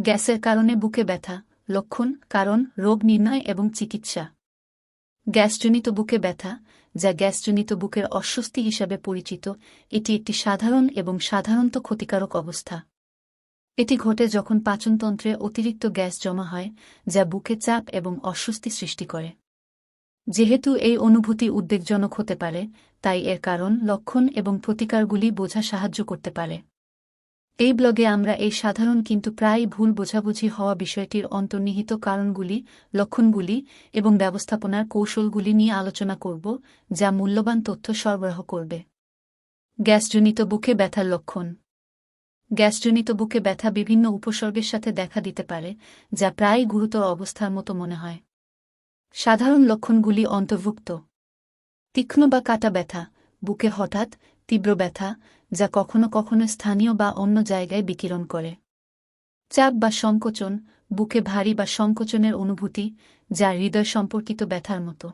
গ্যাসের কারণে বুকে ব্যথা, লক্ষণ, কারণ, রোগ নির্ণয় এবং চিকিৎসা। গ্যাসজনিত বুকে ব্যথা, যা গ্যাসজনিত বুকের অস্বস্তি হিসাবে পরিচিত, এটি একটি সাধারণ এবং সাধারণত ক্ষতিকারক অবস্থা। এটি ঘটে যখন পাচনতন্ত্রে অতিরিক্ত গ্যাস জমা হয়, যা বুকে চাপ এবং অস্বস্তি সৃষ্টি করে। যেহেতু এই অনুভূতি উদ্বেগজনক হতে পারে, তাই এর কারণ, লক্ষণ এবং প্রতিকারগুলি বোঝা সাহায্য করতে পারে। এই ব্লগে আমরা এই সাধারণ কিন্তু প্রায় ভুল বোঝাবুঝি হওয়া বিষয়টির অন্তর্নিহিত কারণগুলি, লক্ষণগুলি এবং ব্যবস্থাপনার কৌশলগুলি নিয়ে আলোচনা করব, যা মূল্যবান তথ্য সরবরাহ করবে। গ্যাসজনিত বুকে ব্যথার লক্ষণ। গ্যাসজনিত বুকে ব্যথা বিভিন্ন উপসর্গের সাথে দেখা দিতে পারে, যা প্রায় গুরুতর অবস্থার মতো মনে হয়। সাধারণ লক্ষণগুলি অন্তর্ভুক্ত। তীক্ষ্ণ বা কাটা ব্যথা। বুকে হঠাৎ তীব্র ব্যথা, যা কখনো কখনো স্থানীয় বা অন্য জায়গায় বিকিরণ করে। চাপ বা সংকোচন, বুকে ভারী বা সংকোচনের অনুভূতি, যা হৃদয় সম্পর্কিত ব্যথার মতো।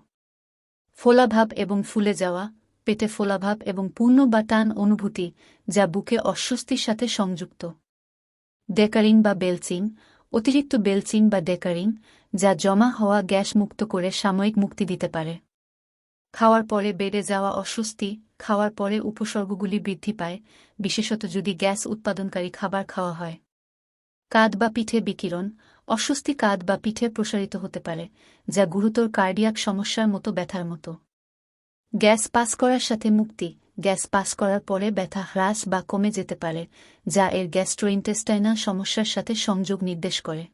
ফোলাভাব এবং ফুলে যাওয়া, পেটে ফোলাভাব এবং পূর্ণ বা টান অনুভূতি, যা বুকে অস্বস্তির সাথে সংযুক্ত। ডেকারিং বা বেলচিং অতিরিক্ত বেলচিং বা ডেকারিং যা জমা হওয়া গ্যাস মুক্ত করে সাময়িক মুক্তি দিতে পারে। খাওয়ার পরে বেড়ে যাওয়া অস্বস্তি খাওয়ার পরে উপসর্গগুলি বৃদ্ধি পায়, বিশেষত যদি গ্যাস উৎপাদনকারী খাবার খাওয়া হয়। কাঁধ বা পিঠে বিকিরণ, অস্বস্তি কাঁধ বা পিঠে প্রসারিত হতে পারে, যা গুরুতর কার্ডিয়াক সমস্যার মতো ব্যথার মতো। গ্যাস পাস করার সাথে মুক্তি, গ্যাস পাস করার পরে ব্যথা হ্রাস বা কমে যেতে পারে, যা এর গ্যাস্ট্রোইন্টেস্টাইনাল সমস্যার সাথে সংযোগ নির্দেশ করে।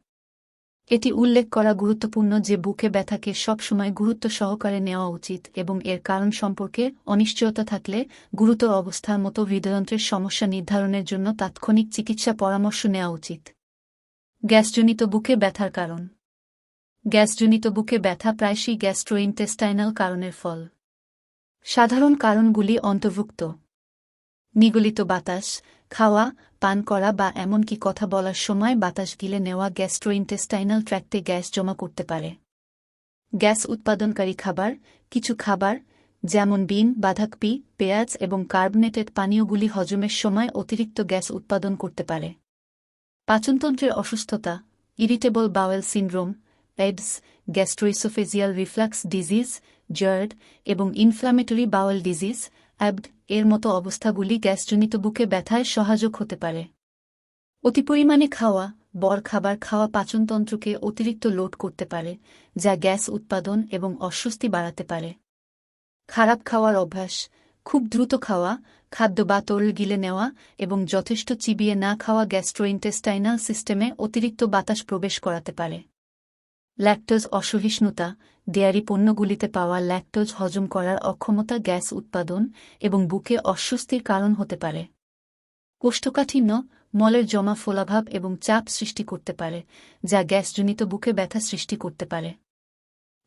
এটি উল্লেখ করা গুরুত্বপূর্ণ যে বুকে ব্যথাকে সবসময় গুরুত্ব সহকারে নেওয়া উচিত এবং এর কারণ সম্পর্কে অনিশ্চয়তা থাকলে গুরুতর অবস্থার মতো হৃদয়ন্ত্রের সমস্যা নির্ধারণের জন্য তাৎক্ষণিক চিকিৎসা পরামর্শ নেওয়া উচিত। গ্যাসজনিত বুকে ব্যথার কারণ। গ্যাসজনিত বুকে ব্যথা প্রায়শই গ্যাস্ট্রোইন্টেস্টাইনাল কারণের ফল। সাধারণ কারণগুলি অন্তর্ভুক্ত। নিগলিত বাতাস, খাওয়া পান করা বা এমনকি কথা বলার সময় বাতাস গিলে নেওয়া গ্যাস্ট্রোইন্টেস্টাইনাল ট্র্যাক্টে গ্যাস জমা করতে পারে। গ্যাস উৎপাদনকারী খাবার, কিছু খাবার, যেমন বিন, বাধাকপি, পেঁয়াজ এবং কার্বনেটেড পানীয়গুলি হজমের সময় অতিরিক্ত গ্যাস উৎপাদন করতে পারে। পাচনতন্ত্রের অসুস্থতা, irritable bowel syndrome, AIDS, gastroesophageal reflux disease, GERD এবং ইনফ্লামেটরি বাওয়েল ডিজিজ অ্যাবড এর মতো অবস্থাগুলি গ্যাসজনিত বুকে ব্যথায় সহায়ক হতে পারে। অতি পরিমাণে খাওয়া, বর খাবার খাওয়া পাচনতন্ত্রকে অতিরিক্ত লোড করতে পারে, যা গ্যাস উৎপাদন এবং অস্বস্তি বাড়াতে পারে। খারাপ খাওয়ার অভ্যাস, খুব দ্রুত খাওয়া, খাদ্য বা তরল গিলে নেওয়া এবং যথেষ্ট চিবিয়ে না খাওয়া গ্যাস্ট্রোইন্টেস্টাইনাল সিস্টেমে অতিরিক্ত বাতাস প্রবেশ করাতে পারে। ল্যাকটোজ অসহিষ্ণুতা ডেয়ারি পণ্যগুলিতে পাওয়া ল্যাকটোজ হজম করার অক্ষমতা গ্যাস উৎপাদন এবং বুকে অস্বস্তির কারণ হতে পারে। কোষ্ঠকাঠিন্য, মলের জমা ফোলাভাব এবং চাপ সৃষ্টি করতে পারে, যা গ্যাসজনিত বুকে ব্যথা সৃষ্টি করতে পারে।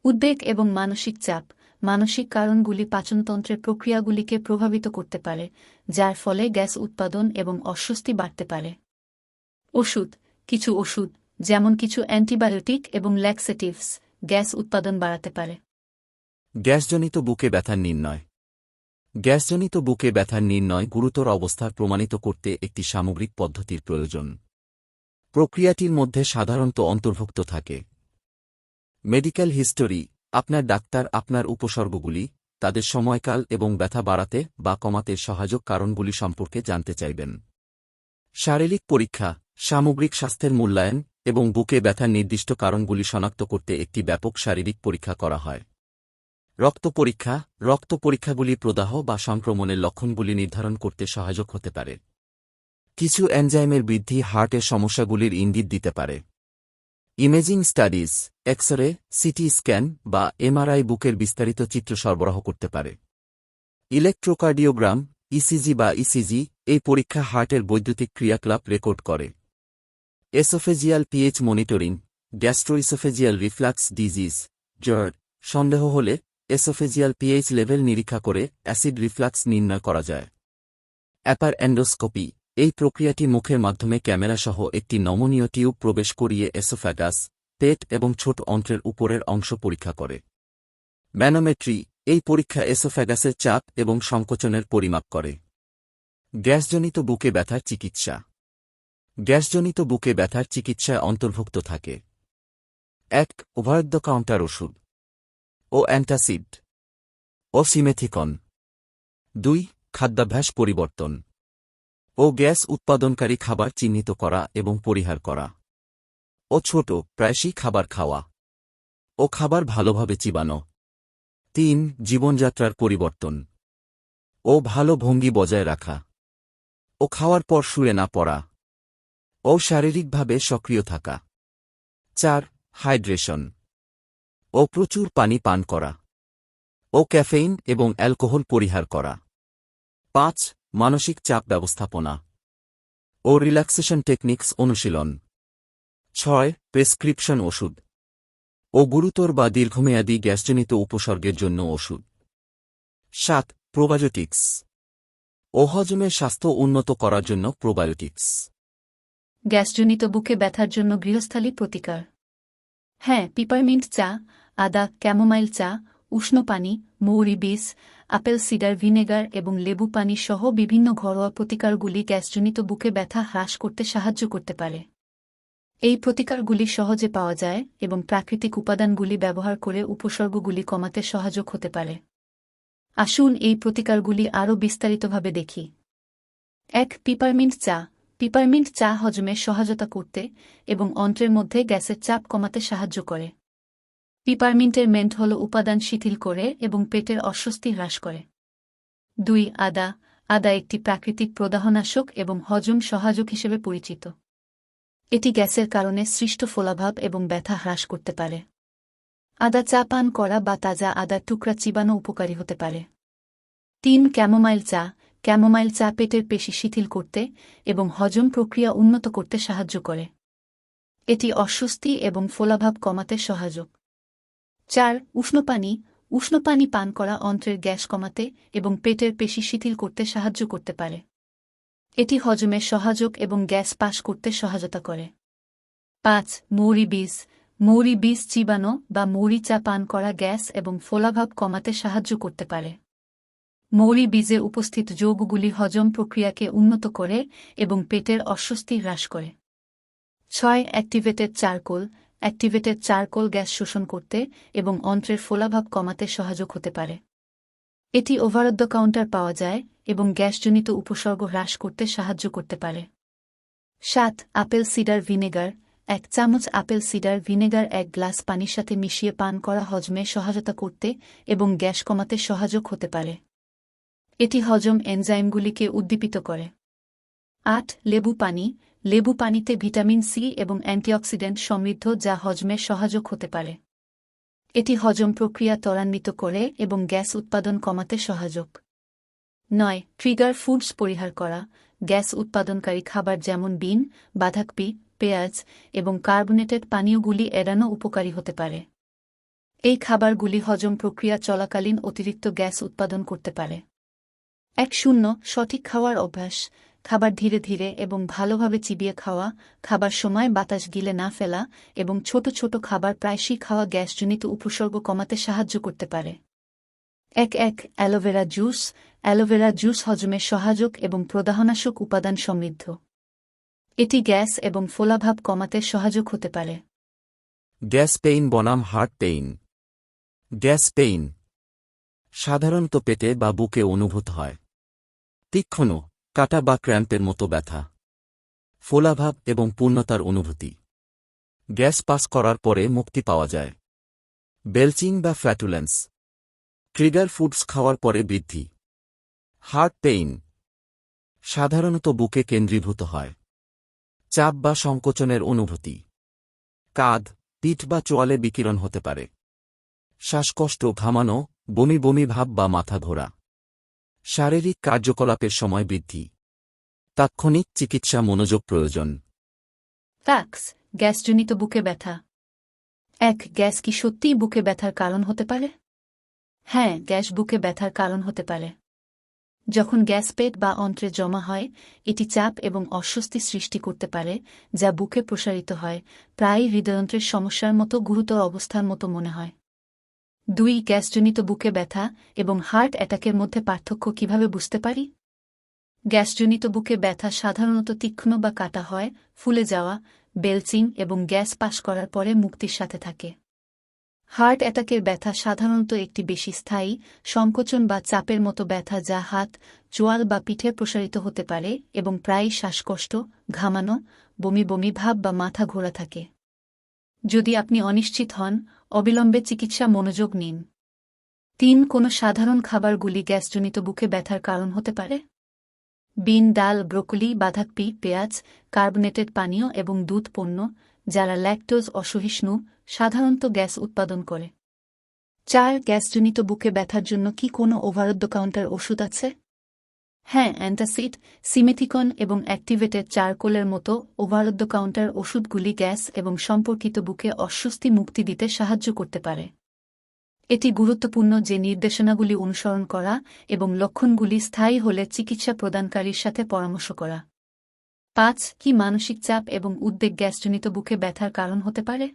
উদ্বেগ এবং মানসিক চাপ, মানসিক কারণগুলি পাচনতন্ত্রের প্রক্রিয়াগুলিকে প্রভাবিত করতে পারে, যার ফলে গ্যাস উৎপাদন এবং অস্বস্তি বাড়তে পারে। ওষুধ, কিছু ওষুধ যেমন কিছু অ্যান্টিবায়োটিক এবং ল্যাক্সেটিভস গ্যাস উৎপাদন বাড়াতে পারে। গ্যাসজনিত বুকে ব্যথার নির্ণয়। গ্যাসজনিত বুকে ব্যথার নির্ণয় গুরুতর অবস্থার প্রমাণিত করতে একটি সামগ্রিক পদ্ধতির প্রয়োজন। প্রক্রিয়াটির মধ্যে সাধারণত অন্তর্ভুক্ত থাকে। মেডিকেল হিস্টোরি, আপনার ডাক্তার আপনার উপসর্গগুলি, তাদের সময়কাল এবং ব্যথা বাড়াতে বা কমাতে সহায়ক কারণগুলি সম্পর্কে জানতে চাইবেন। শারীরিক পরীক্ষা, সামগ্রিক স্বাস্থ্যের মূল্যায়ন এবং বুকে ব্যথার নির্দিষ্ট কারণগুলি শনাক্ত করতে একটি ব্যাপক শারীরিক পরীক্ষা করা হয়। রক্ত পরীক্ষা, রক্ত পরীক্ষাগুলি প্রদাহ বা সংক্রমণের লক্ষণগুলি নির্ধারণ করতে সহায়ক হতে পারে। কিছু এনজাইমের বৃদ্ধি হার্টের সমস্যাগুলির ইঙ্গিত দিতে পারে। Imaging studies X ray CT scan বা এমআরআই বুকের বিস্তারিত চিত্র সরবরাহ করতে পারে। ইলেকট্রোকার্ডিওগ্রাম, ইসিজি বা ইসিজি এই পরীক্ষা হার্টের বৈদ্যুতিক ক্রিয়াকলাপ রেকর্ড করে। Esophageal pH monitoring, gastroesophageal reflux disease GERD সন্দেহ হলে এসোফেজিয়াল পিএইচ লেভেল নিরীক্ষা করে অ্যাসিড রিফ্লাক্স নির্ণয় করা যায়। অ্যাপার এন্ডোস্কোপি, এই প্রক্রিয়াটি মুখের মাধ্যমে ক্যামেরাসহ একটি নমনীয় টিউব প্রবেশ করিয়ে এসোফ্যাগাস, পেট এবং ছোট অন্ত্রের উপরের অংশ পরীক্ষা করে। ম্যানোমেট্রি, এই পরীক্ষা এসোফ্যাগাসের চাপ এবং সংকোচনের পরিমাপ করে। গ্যাসজনিত বুকে ব্যথার চিকিৎসা। গ্যাসজনিত বুকে ব্যথার চিকিৎসায় অন্তর্ভুক্ত থাকে। এক ওভার দ্য কাউন্টার ওষুধ ও অ্যান্টাসিড ও সিমেথিকন। দুই, খাদ্যাভ্যাস পরিবর্তন ও গ্যাস উৎপাদনকারী খাবার চিহ্নিত করা এবং পরিহার করা। ও ছোট, প্রায়শই খাবার খাওয়া ও খাবার ভালোভাবে চিবানো। তিন, জীবনযাত্রার পরিবর্তন ও ভালো ভঙ্গি বজায় রাখা ও খাওয়ার পর শুয়ে না পড়া। ও শারীরিকভাবে সক্রিয় থাকা। চার, হাইড্রেশন। ও প্রচুর পানি পান করা। ও ক্যাফেইন এবং অ্যালকোহল পরিহার করা। পাঁচ, মানসিক চাপ ব্যবস্থাপনা। ও রিল্যাক্সেশন টেকনিক্স অনুশীলন। ছয়, প্রেসক্রিপশন ওষুধ। ও গুরুতর বা দীর্ঘমেয়াদী গ্যাসজনিত উপসর্গের জন্য ওষুধ। সাত, প্রোবায়োটিক্স। ও হজমের স্বাস্থ্য উন্নত করার জন্য প্রোবায়োটিক্স। গ্যাসজনিত বুকে ব্যথার জন্য গৃহস্থালী প্রতিকার। হ্যাঁ পিপারমিন্ট চা, আদা, ক্যামোমাইল চা, উষ্ণ পানি, মৌরি বীজ, আপেল সিডার ভিনেগার এবং লেবু পানি সহ বিভিন্ন ঘরোয়া প্রতিকারগুলি গ্যাসজনিত বুকে ব্যথা হ্রাস করতে সাহায্য করতে পারে। এই প্রতিকারগুলি সহজে পাওয়া যায় এবং প্রাকৃতিক উপাদানগুলি ব্যবহার করে উপসর্গগুলি কমাতে সহায়ক হতে পারে। আসুন এই প্রতিকারগুলি আরও বিস্তারিতভাবে দেখি। এক, পিপারমিন্ট চা পিপারমিন্ট চা হজমে সহায়তা করতে এবং অন্ত্রের মধ্যে গ্যাসের চাপ কমাতে সাহায্য করে। পিপারমিন্টের মেন্ট হল উপাদান শিথিল করে এবং পেটের অস্বস্তি হ্রাস করে। দুই, আদা। আদা একটি প্রাকৃতিক প্রদাহনাশক এবং হজম সহায়ক হিসেবে পরিচিত। এটি গ্যাসের কারণে সৃষ্ট ফোলাভাব এবং ব্যথা হ্রাস করতে পারে। আদা চা পান করা বা তাজা আদার টুকরা চিবানো উপকারী হতে পারে। তিন, ক্যামোমাইল চা। ক্যামোমাইল চা পেটের পেশি শিথিল করতে এবং হজম প্রক্রিয়া উন্নত করতে সাহায্য করে। এটি অস্বস্তি এবং ফোলাভাব কমাতে সহায়ক। চার উষ্ণপানি উষ্ণপানি পান করা অন্ত্রের গ্যাস কমাতে এবং পেটের পেশি শিথিল করতে সাহায্য করতে পারে। এটি হজমে সহায়ক এবং গ্যাস পাস করতে সহায়তা করে। পাঁচ, মৌরি বীজ। মৌরি বীজ চিবানো বা মৌরি চা পান করা গ্যাস এবং ফোলাভাব কমাতে সাহায্য করতে পারে। মৌরি বীজে উপস্থিত যৌগগুলি হজম প্রক্রিয়াকে উন্নত করে এবং পেটের অস্বস্তি হ্রাস করে। ছয়, activated charcoal. Activated charcoal gas শোষণ করতে এবং অন্ত্রের ফোলাভাব কমাতে সহায়ক হতে পারে। এটি ওভার দ্য কাউন্টার পাওয়া যায় এবং গ্যাসজনিত উপসর্গ হ্রাস করতে সাহায্য করতে পারে। সাত, আপেল সিডার ভিনেগার। এক চামচ আপেল সিডার ভিনেগার এক গ্লাস পানির সাথে মিশিয়ে পান করা হজমে সহায়তা করতে এবং গ্যাস কমাতে সহায়ক হতে পারে। এটি হজম এনজাইমগুলিকে উদ্দীপিত করে। আট, লেবু পানি। লেবু পানিতে ভিটামিন সি এবং অ্যান্টিঅক্সিডেন্ট সমৃদ্ধ যা হজমে সহায়ক হতে পারে। এটি হজম প্রক্রিয়া ত্বরান্বিত করে এবং গ্যাস উৎপাদন কমাতে সহায়ক নয়, ট্রিগার ফুডস পরিহার করা। গ্যাস উৎপাদনকারী খাবার যেমন বিন, বাঁধাকপি, পেঁয়াজ এবং কার্বনেটেড পানীয়গুলি এড়ানো উপকারী হতে পারে। এই খাবারগুলি হজম প্রক্রিয়া চলাকালীন অতিরিক্ত গ্যাস উৎপাদন করতে পারে। এক শূন্য, সঠিক খাওয়ার অভ্যাস। খাবার ধীরে ধীরে এবং ভালোভাবে চিবিয়ে খাওয়া, খাবার সময় বাতাস গিলে না ফেলা এবং ছোট ছোট খাবার প্রায়শই খাওয়া গ্যাসজনিত উপসর্গ কমাতে সাহায্য করতে পারে। এক এক, অ্যালোভেরা জুস। অ্যালোভেরা জুস হজমে সহায়ক এবং প্রদাহনাশক উপাদান সমৃদ্ধ। এটি গ্যাস এবং ফোলাভাব কমাতে সহায়ক হতে পারে। গ্যাস পেইন বনাম হার্ট পেইন। গ্যাস পেইন সাধারণত পেটে বা বুকে অনুভূত হয়। তীক্ষ্ণ, কাটা বা ক্র্যাম্পের মতো ব্যথা। ফোলাভাব এবং পূর্ণতার অনুভূতি। গ্যাস পাস করার পরে মুক্তি পাওয়া যায়। বেলচিং বা ফ্যাটুলেন্স। ট্রিগার ফুডস খাওয়ার পরে বৃদ্ধি। Heart pain. সাধারণত বুকে কেন্দ্রীভূত হয়। চাপ বা সংকোচনের অনুভূতি। কাঁধ, পিঠ বা চোয়ালে বিকিরণ হতে পারে। শ্বাসকষ্ট, ঘামানো বমি বমি ভাব বা মাথা ঘোরা। শারীরিক কার্যকলাপের সময় বৃদ্ধি। তাৎক্ষণিক চিকিৎসা মনোযোগ প্রয়োজন। ফ্যাক্স গ্যাসজনিত বুকে ব্যথা। এক, গ্যাস কি সত্যিই বুকে ব্যথার কারণ হতে পারে? হ্যাঁ গ্যাস বুকে ব্যথার কারণ হতে পারে। যখন গ্যাস পেট বা অন্ত্রে জমা হয়, এটি চাপ এবং অস্বস্তি সৃষ্টি করতে পারে, যা বুকে প্রসারিত হয়, প্রায়ই হৃদয়ন্ত্রের সমস্যার মতো গুরুতর অবস্থার মতো মনে হয়। দুই গ্যাসজনিত বুকে ব্যথা এবং হার্ট অ্যাটাকের মধ্যে পার্থক্য কীভাবে বুঝতে পারি? গ্যাসজনিত বুকে ব্যথা সাধারণত তীক্ষ্ণ বা কাটা হয়, ফুলে যাওয়া, বেলচিং এবং গ্যাস পাস করার পরে মুক্তির সাথে থাকে। হার্ট অ্যাটাকের ব্যথা সাধারণত একটি বেশি স্থায়ী, সংকোচন বা চাপের মতো ব্যথা যা হাত, জোয়াল বা পিঠে প্রসারিত হতে পারে এবং প্রায়ই শ্বাসকষ্ট, ঘামানো, বমি বমি ভাব বা মাথা ঘোরা থাকে। যদি আপনি অনিশ্চিত হন, অবিলম্বে চিকিৎসা মনোযোগ নিন। তিন, কোনো সাধারণ খাবারগুলি গ্যাসজনিত বুকে ব্যথার কারণ হতে পারে। বিন, ডাল, ব্রোকলি, বাঁধাকপি, পেঁয়াজ, কার্বনেটেড পানীয় এবং দুধ পণ্য, যারা ল্যাকটোজ অসহিষ্ণু, সাধারণত গ্যাস উৎপাদন করে। চার, গ্যাসজনিত বুকে ব্যথার জন্য কি কোনো ওভারদ্য কাউন্টার ওষুধ আছে? হ্যাঁ অ্যান্টাসিড, সিমেথিকন এবং অ্যাক্টিভেটেড চারকোলের মতো ওভারদ্য কাউন্টার ওষুধগুলি গ্যাস এবং সম্পর্কিত বুকে অস্বস্তি মুক্তি দিতে সাহায্য করতে পারে। এটি গুরুত্বপূর্ণ যে নির্দেশনাগুলি অনুসরণ করা এবং লক্ষণগুলি স্থায়ী হলে চিকিৎসা প্রদানকারীর সাথে পরামর্শ করা। পাঁচ, কি মানসিক চাপ এবং উদ্বেগ গ্যাসজনিত বুকে ব্যথার কারণ হতে পারে?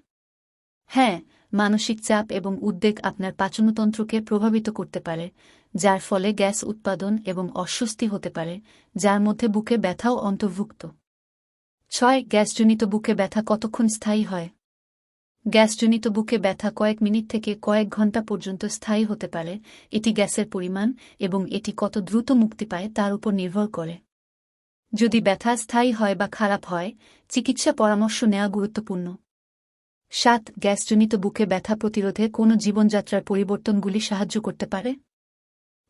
হ্যাঁ মানসিক চাপ এবং উদ্বেগ আপনার পাচনতন্ত্রকে প্রভাবিত করতে পারে, যার ফলে গ্যাস উৎপাদন এবং অস্বস্তি হতে পারে, যার মধ্যে বুকে ব্যথাও অন্তর্ভুক্ত। ছয়, গ্যাসজনিত বুকে ব্যথা কতক্ষণ স্থায়ী হয়? গ্যাসজনিত বুকে ব্যথা কয়েক মিনিট থেকে কয়েক ঘণ্টা পর্যন্ত স্থায়ী হতে পারে, এটি গ্যাসের পরিমাণ এবং এটি কত দ্রুত মুক্তি পায় তার উপর নির্ভর করে। যদি ব্যথা স্থায়ী হয় বা খারাপ হয়, চিকিৎসা পরামর্শ নেওয়া গুরুত্বপূর্ণ। সাত, গ্যাসজনিত বুকে ব্যথা প্রতিরোধে কোনো জীবনযাত্রার পরিবর্তনগুলি সাহায্য করতে পারে?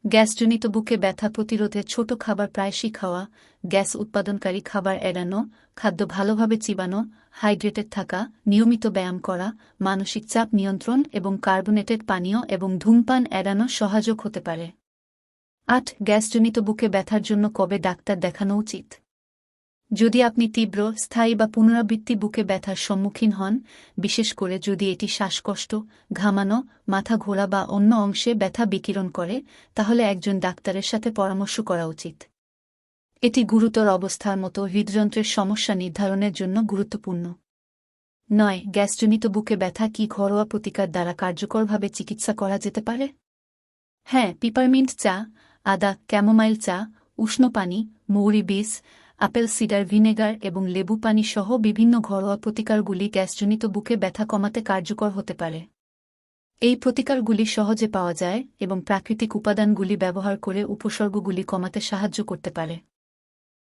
গ্যাসজনিত বুকে ব্যথা প্রতিরোধে ছোট খাবার প্রায়শই খাওয়া গ্যাস উৎপাদনকারী খাবার এড়ানো, খাদ্য ভালোভাবে চিবানো, হাইড্রেটেড থাকা, নিয়মিত ব্যায়াম করা, মানসিক চাপ নিয়ন্ত্রণ এবং কার্বনেটেড পানীয় এবং ধূমপান এড়ানো সহায়ক হতে পারে। আট, গ্যাসজনিত বুকে ব্যথার জন্য কবে ডাক্তার দেখানো উচিত? যদি আপনি তীব্র, স্থায়ী বা পুনরাবৃত্তি বুকে ব্যথার সম্মুখীন হন, বিশেষ করে যদি এটি শ্বাসকষ্ট, ঘামানো, মাথা ঘোরা বা অন্য অংশে ব্যথা বিকিরণ করে, তাহলে একজন ডাক্তারের সাথে পরামর্শ করা উচিত। এটি গুরুতর অবস্থার মতো হৃদযন্ত্রের সমস্যা নির্ধারণের জন্য গুরুত্বপূর্ণ। নয় গ্যাসজনিত বুকে ব্যথা কি ঘরোয়া প্রতিকার দ্বারা কার্যকরভাবে চিকিৎসা করা যেতে পারে? হ্যাঁ পিপারমিন্ট চা, আদা, ক্যামোমাইল চা, উষ্ণ পানি, মৌরি বীজ আপেল, সিডার, ভিনেগার এবং লেবু পানি সহ বিভিন্ন ঘরোয়া প্রতিকারগুলি গ্যাসজনিত বুকে ব্যথা কমাতে কার্যকর হতে পারে। এই প্রতিকারগুলি সহজে পাওয়া যায় এবং প্রাকৃতিক উপাদানগুলি ব্যবহার করে উপসর্গগুলি কমাতে সাহায্য করতে পারে।